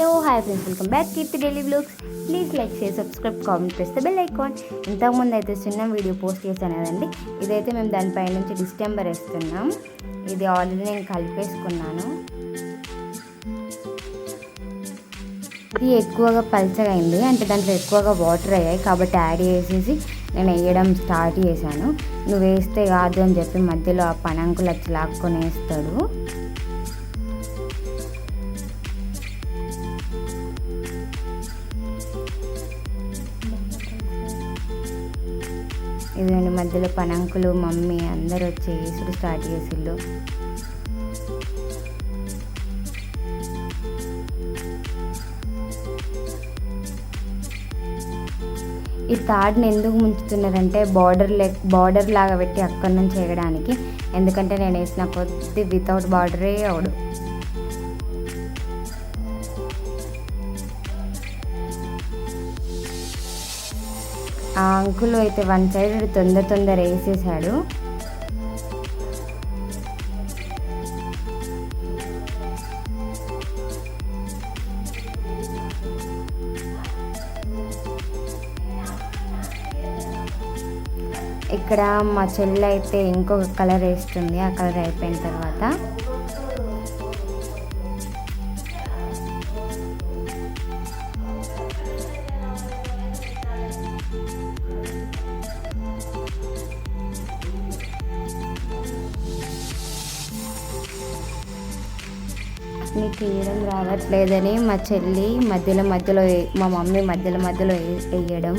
Hello hi friends welcome back Keerthi daily blogs. Please like share subscribe comment చేస్తే bell icon. ఇంతకుముందు అయితే చిన్న video post చేశాను కదండి. ఇదైతే మేము దానిపై నుంచి డిస్టెంబర్ వేస్తున్నాం. ఇది ఆల్రెడీ నేను కలిపేసుకున్నాను. ఇది ఎక్కువగా పల్చగా అయింది. అంటే దాంట్లో ఎక్కువగా వాటర్ అయ్యాయి. కాబట్టి యాడ్ చేసేసి నేను వేయడం స్టార్ట్ చేశాను. నువ్వు వేస్తే కాదు అని చెప్పి మధ్యలో ఆ పనంకులు వచ్చి లాక్కొని వేస్తాడు. ఇదండి మధ్యలో పనంకులు మమ్మీ అందరు వచ్చి ఇప్పుడు స్టార్ట్ చేసిళ్ళు. ఈ తాడుని ఎందుకు ముంచుతున్నారంటే బార్డర్ లెక్ బార్డర్ లాగా పెట్టి అక్కడి నుంచి వేయడానికి ఎందుకంటే నేను వేసిన కొద్ది వితౌట్ బార్డరే అవడు. ఆ అంకుల్ అయితే వన్ సైడ్ తొందర తొందర వేసేసాడు. ఇక్కడ మా చెల్లి అయితే ఇంకొక కలర్ వేస్తుంది ఆ కలర్ అయిపోయిన తర్వాత. నీకు వేయడం రావట్లేదని మా చెల్లి మధ్యలో మధ్యలో మా మమ్మీ మధ్యలో మధ్యలో వేయడం.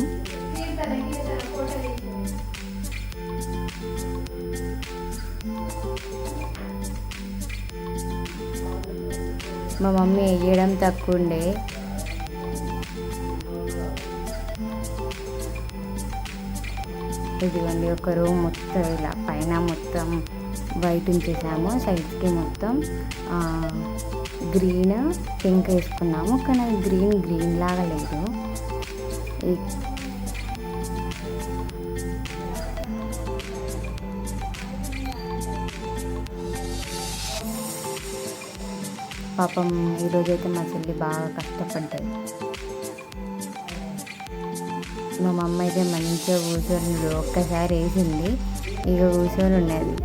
మా మమ్మీ వేయడం తక్కువ ఉండే ఇదిగోండి ఒక రూమ్ మొత్తం ఇలా పైన మొత్తం వైట్ ఉంచేసాము సైడ్స్కి మొత్తం గ్రీన్ పింక్ వేసుకున్నాము కానీ అది గ్రీన్ గ్రీన్ లాగా లేదు. పాపం ఈరోజైతే మా చెల్లి బాగా కష్టపడ్డది మా మమ్మ అయితే మంచిగా కూర్చొని ఒక్కసారి వేసింది. ఇక కూర్చొని ఉన్నది.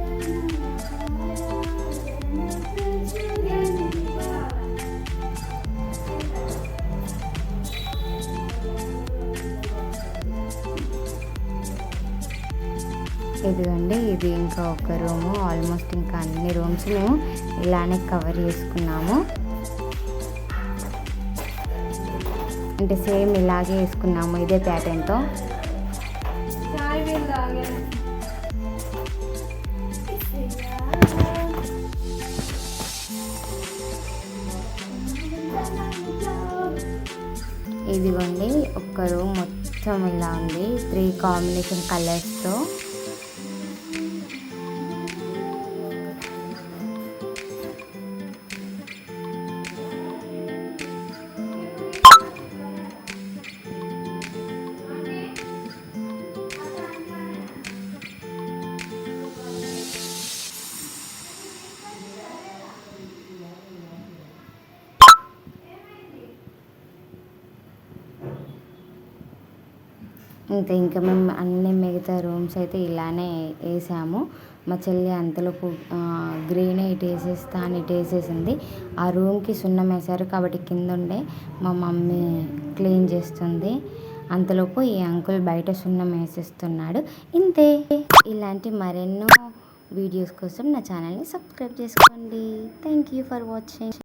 ఇదిగోండి ఇది ఇంకా ఒక రూము. ఆల్మోస్ట్ ఇంకా అన్ని రూమ్స్ మేము ఇలానే కవర్ చేసుకున్నాము. అంటే సేమ్ ఇలాగే వేసుకున్నాము ఇదే ప్యాటర్న్తో ఇదిగోండి ఒక్క రూమ్ మొత్తం ఇలా ఉంది. త్రీ కాంబినేషన్ కలర్స్తో ఇంకా ఇంకా మేము అన్ని మిగతా రూమ్స్ అయితే ఇలానే వేసాము. మా చెల్లి అంతలోపు గ్రీన్ ఇటు వేసేస్తా అని ఇటు వేసేసింది. ఆ రూమ్కి సున్నం వేశారు కాబట్టి కింద ఉండే మా మమ్మీ క్లీన్ చేస్తుంది. అంతలోపు ఈ అంకుల్ బయట సున్నం వేసేస్తున్నాడు. ఇంతే. ఇలాంటి మరెన్నో వీడియోస్ కోసం నా ఛానల్ని సబ్స్క్రైబ్ చేసుకోండి. Thank you for watching